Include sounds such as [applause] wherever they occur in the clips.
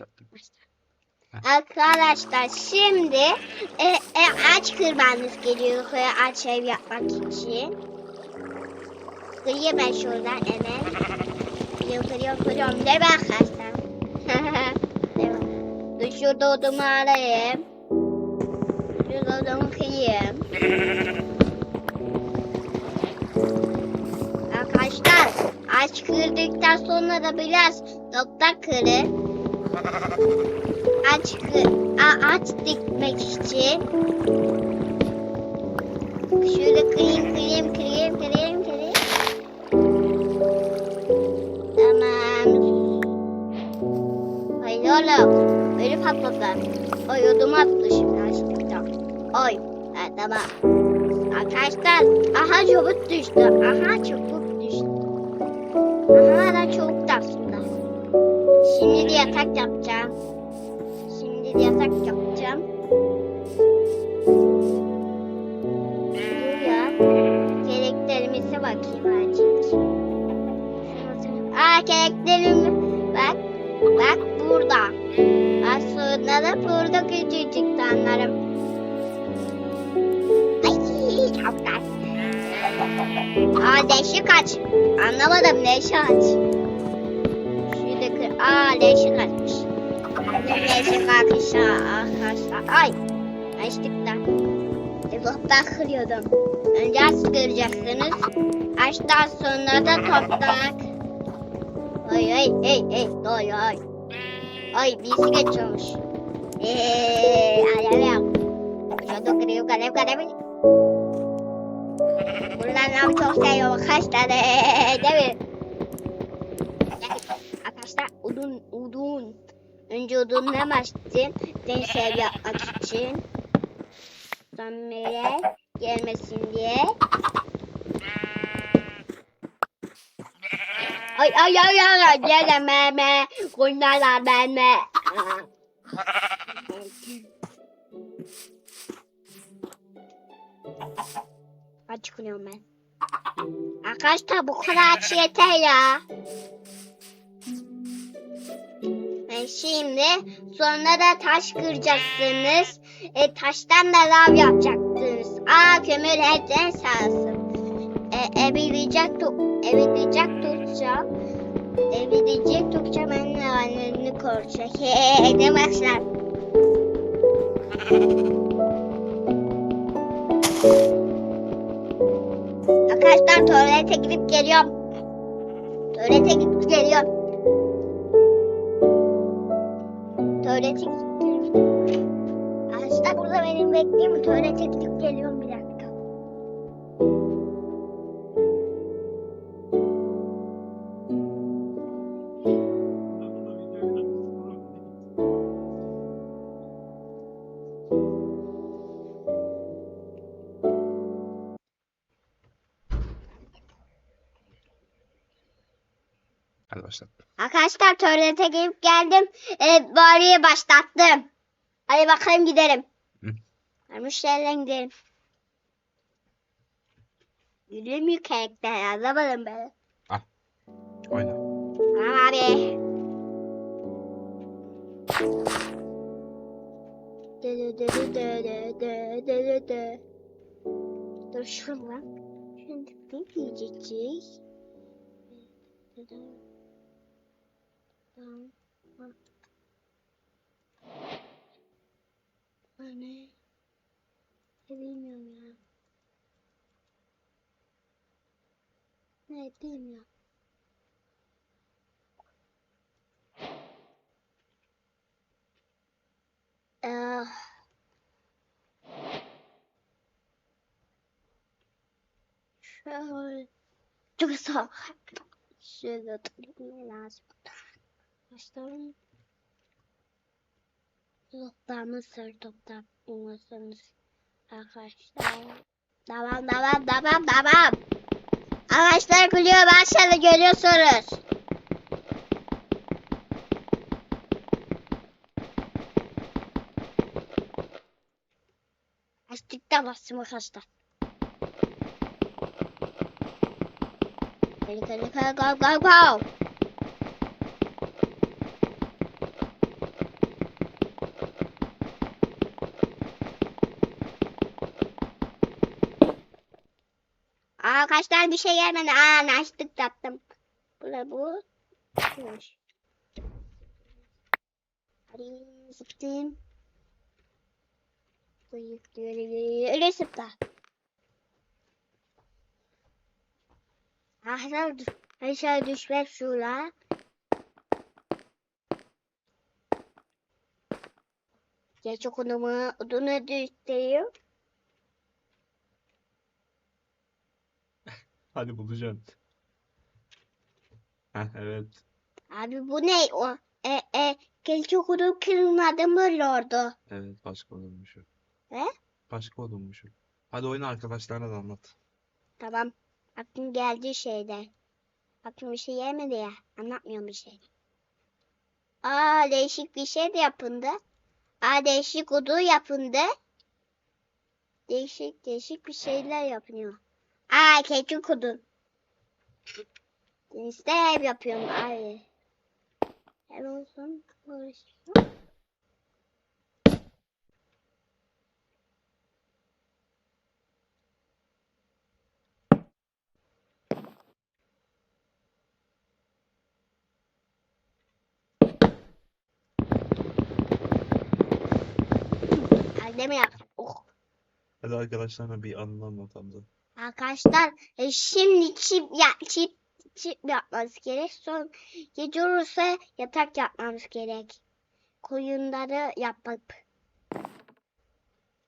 başlattım. Arkadaşlar şimdi e, e, ağaç kırmanız gerekiyor ağaç ev yapmak için. Kırayım ben şuradan hemen. Kırıyorum kırıyorum kırıyorum. Ne bakarsan. [laughs] Dur şurada odumu alayım. Şurada odumu kırayım. Arkadaşlar ağaç kırdıktan sonra da biraz toprak kırın. Ağaç, kı- a- ağaç dikmek için. Şöyle kırayım kırayım kırayım kırayım kırayım. Tamam. Hayır oğlum. Böyle patladı. Oy ödüm attı şimdi açtıktan. Oy. Ha, tamam. Arkadaşlar aha çubuk düştü. Aha çubuk düştü. Aha da aslında. Şimdi de yatak yapacağım. Şimdi de yatak yapacağım. Dur ya. Gereklerimize bakayım azıcık. Aa gereklerim bak. Bak burada. Aslında da burada küçücük tanrım. Ay çok. Aa leşi kaç. Anlamadım leşi kaç. Aa leşi kaçmış. Leşi kaçmış arkadaşlar. Ay. Açtık da. Ben kırıyordum. Önce aç kıracaksınız. Açtan sonra da toprak. Ay ay ay ay ay ay. Ay birisi geçiyormuş. Eee alem. Şurada kırıyor kalem kalem. Buradan çok seviyorum arkadaşlar. Değil mi? Arkadaşlar udun udun. Önce udunla başlayayım. Deniz ev yapmak için. Sonra gelmesin diye. Ay ay ay ay ay geleme me. Kundalar benme. Açıklıyorum ben. Arkadaşlar bu kadar aç yeter ya. Şimdi sonra da taş kıracaksınız. E, taştan da lav yapacaksınız. Aa kömür hepten sağlasın. E, evi diyecek, tu evi diyecek tutacağım. Evi diyecek tutacağım. De anneni koruyacak. Heee ne başlar. Arkadaşlar tuvalete gidip geliyorum. Tuvalete gidip geliyorum. Tuvalete geliyorum. Arkadaşlar burada benim bekleyin. Tuvalete gidip geliyorum Hadi başlattım. Arkadaşlar tuvalete gidip geldim. E, bariye başlattım. Hadi bakalım gidelim. Hı. Hadi müşteriyle gidelim. Yürümüyor karakter anlamadım ben. Oyna. Tamam abi. Dö dö dö dö dö dö dö dö dö. Dur şuradan. Şimdi ne diyeceğiz? Dö dö. 嗯，我，我呢？还是喵喵？那对喵。呃。然，这个伤害，现在都用拉手。Başlarım. Toplar mısır toplar bulmasanız arkadaşlar. Tamam tamam tamam tamam. Arkadaşlar gülüyor aşağıda görüyorsunuz. Açtıkta bastım arkadaşlar. Hadi hadi go go go. Arkadaşlar bir şey gelmedi. Aa açtık tattım. Bu ne bu? Neymiş? Hadi diyor öyle sıktı. Arkadaşlar dur. Aşağı düşmek şura. Geç okunumu odunu düştüyor. Hadi bulacaksın. Heh, evet. Abi bu ne o? E e geç okunum kırılmadı mı oldu? Evet başka olurmuş o. Ne? Başka olurmuş o. Hadi oyunu arkadaşlarına da anlat. Tamam. Aklım geldi şeyden. Aklım bir şey yemedi ya. Anlatmıyorum bir şey. Aa değişik bir şey de yapıldı. Aa değişik odu yapıldı. Değişik değişik bir şeyler yapıyor. Aa keçi kudu. İşte ev yapıyorum abi. Ev olsun. uğraşıyorum. Annem yaptı. Oh. Hadi arkadaşlarına bir anını anlat Hamza. Arkadaşlar e, şimdi çip ya çip çip yapmamız gerek. Son gece olursa yatak yapmamız gerek. Koyunları yapıp.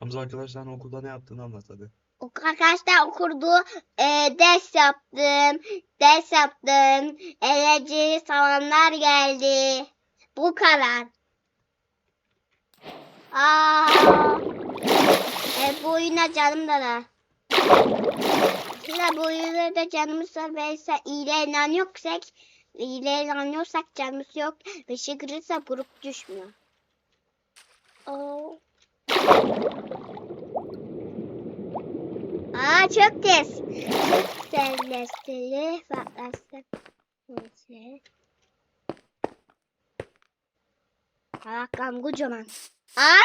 Hamza arkadaşlarına okulda ne yaptığını anlat hadi. Arkadaşlar okurdu. E, ders yaptım. Ders yaptım. Eğlenceli zamanlar geldi. Bu kadar. Aa. E, bu oyuna canım da da. Sıra bu da canımız var. Mesela iyile inanıyorsak, iyile inanıyorsak canımız yok. Ve şey kırırsa grup düşmüyor. Oo. Aa çok tez. Çok tezleştiri. Neyse. Hakan kocaman. Aa!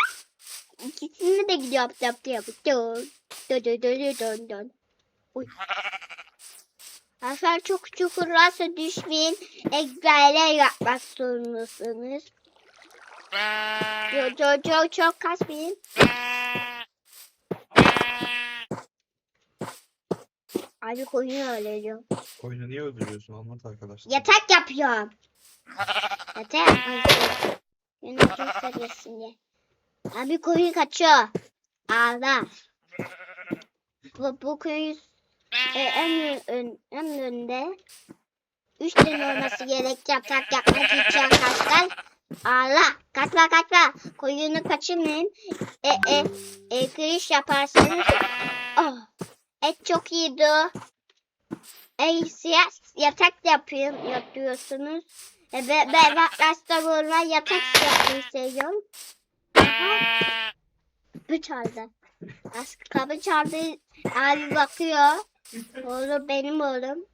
İkisini de gidiyor yaptı yaptı. Dön. Dön dön dön dön dön. Uy. Çok çukurlarsa düşmeyin. Egzerler yapmak zorundasınız. Çok çok çok çok kasmayın. Abi koyun öldürüyorum. Oyunu niye öldürüyorsun anlat arkadaşlar. Yatak yapıyorum. Yatak yapıyorum. Yönetim seviyesinde. Abi koyun kaçıyor. Ağla. Bu, bu koyun e, en, ön, en önde. Üç tane olması gerek yatak yapmak için arkadaşlar. Ağla. Kaçma kaçma. Koyunu kaçırmayın. E, e, e, giriş yaparsanız. Oh. Et çok iyiydi. E, siyah yatak yapıyorum, yapıyorsunuz. E, be, ben rastlar vurma yatak yapmayı seviyorum. Aha. Bu çaldı. Ask kapı çaldı. Abi bakıyor. Oğlum benim oğlum.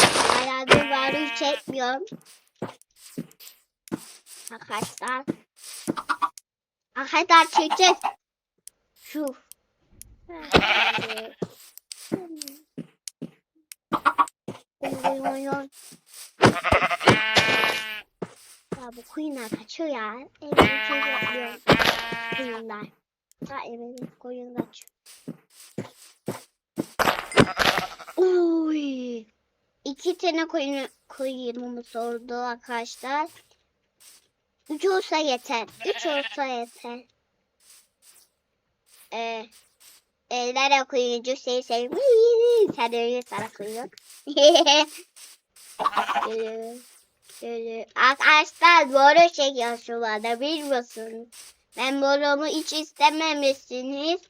Herhalde bari çekmiyorum. Arkadaşlar. Arkadaşlar çekeceğiz. Şu. Ya bu koyunlar kaçıyor ya. Evet çok yapıyorum. Koyunlar. Ha evet koyun kaçıyor. [laughs] Uy. İki tane koyun, koyunumuz oldu arkadaşlar. Üç olsa yeter. Üç olsa yeter. Ee, Ellere koyuncu şey şey. Sen öyle sana. Geliyor. [laughs] Arkadaşlar boru çekiyor şu anda bilmiyorsunuz. Ben borumu hiç istememişsiniz.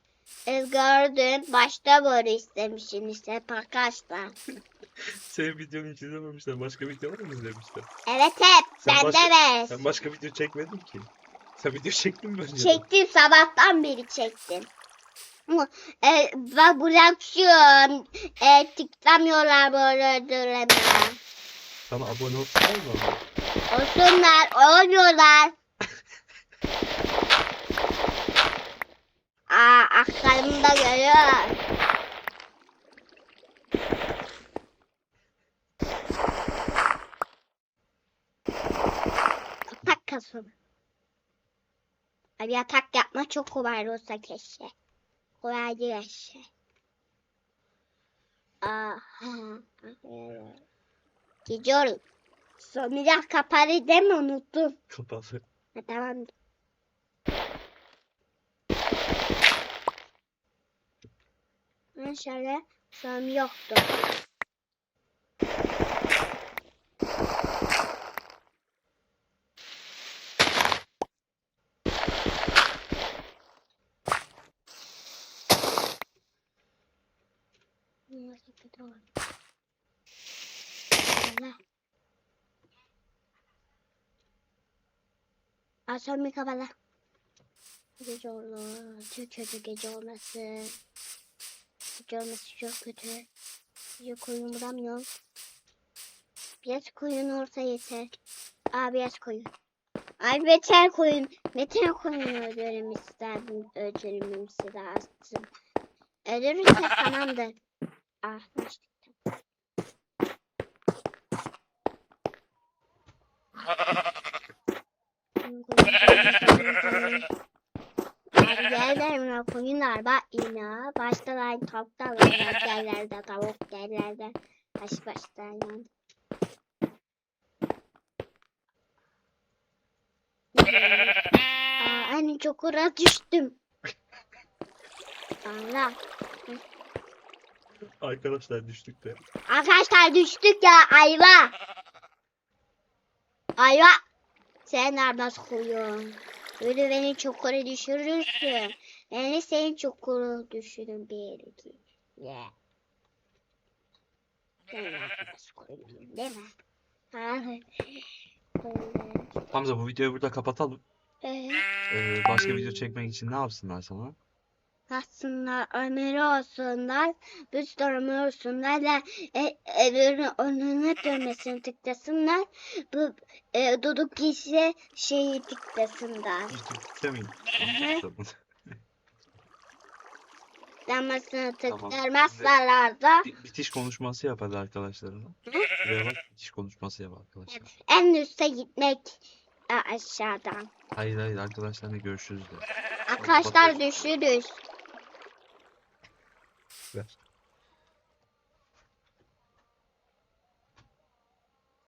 Gördüm. Başta boru istemişsiniz hep arkadaşlar. [laughs] Senin videonu hiç izlememişler. Başka videoları mı izlemişler? Evet hep. Sen Ben başka- de. Ben başka video çekmedim ki. Sen video çektin mi önce? Çektim sabahtan beri çektim. E, ben bırakıyorum. E, tıklamıyorlar böyle durumda. Sana abone olsunlar mı? Olsunlar, olmuyorlar. Aa, aklarımı da görüyor. Kapak kafanı. Abi yatak yapma çok kolay olsa keşke. Kolay değil keşke. Aha. Gidiyorum. Sonra kapalı değil mi unuttum. Kapalı. Ha, tamam. Ben şöyle son yoktu. Asıl bir kapalı. Gece olur. Çok kötü gece olması. Olması çok kötü. Gece koyun bulamıyorum. Biraz koyun olsa yeter. Aa biraz koyun. Ay beter koyun. Beter koyun öldürüm isterdim. Öldürmemizi lazım. Öldürürsek tamamdır. Ah işte. [laughs] Koyun, koyun, koyun, koyun. Abi yerler koyunlar bak yine. Baştalar tavuklar var yerlerde tavuk yerlerde. Baş başlarlar. Aa, hani çukura düştüm. Allah. Arkadaşlar düştük de. Arkadaşlar düştük ya ayva. Ayva. Sen nereden koyuyorsun? Böyle beni çukura düşürürsün. Beni senin çukura düşürün bir iki. Yeah. Değil mi? Hamza bu videoyu burada kapatalım. Ee, başka video çekmek için ne yapsınlar sana? Aslında ömrü olsunlar, sürü ömrü olsunlar da e, evinin önüne dönmesini tıklasınlar. Bu e, duduk ise şeyi tıklasınlar. Damasını Tamam. tıklarmazlar da Bi- Bitiş konuşması yap hadi arkadaşlarına. Bak bitiş konuşması yap arkadaşlar. en üste gitmek e, aşağıdan. Hayır hayır arkadaşlarla görüşürüz de. Arkadaşlar düşürüz. Yes.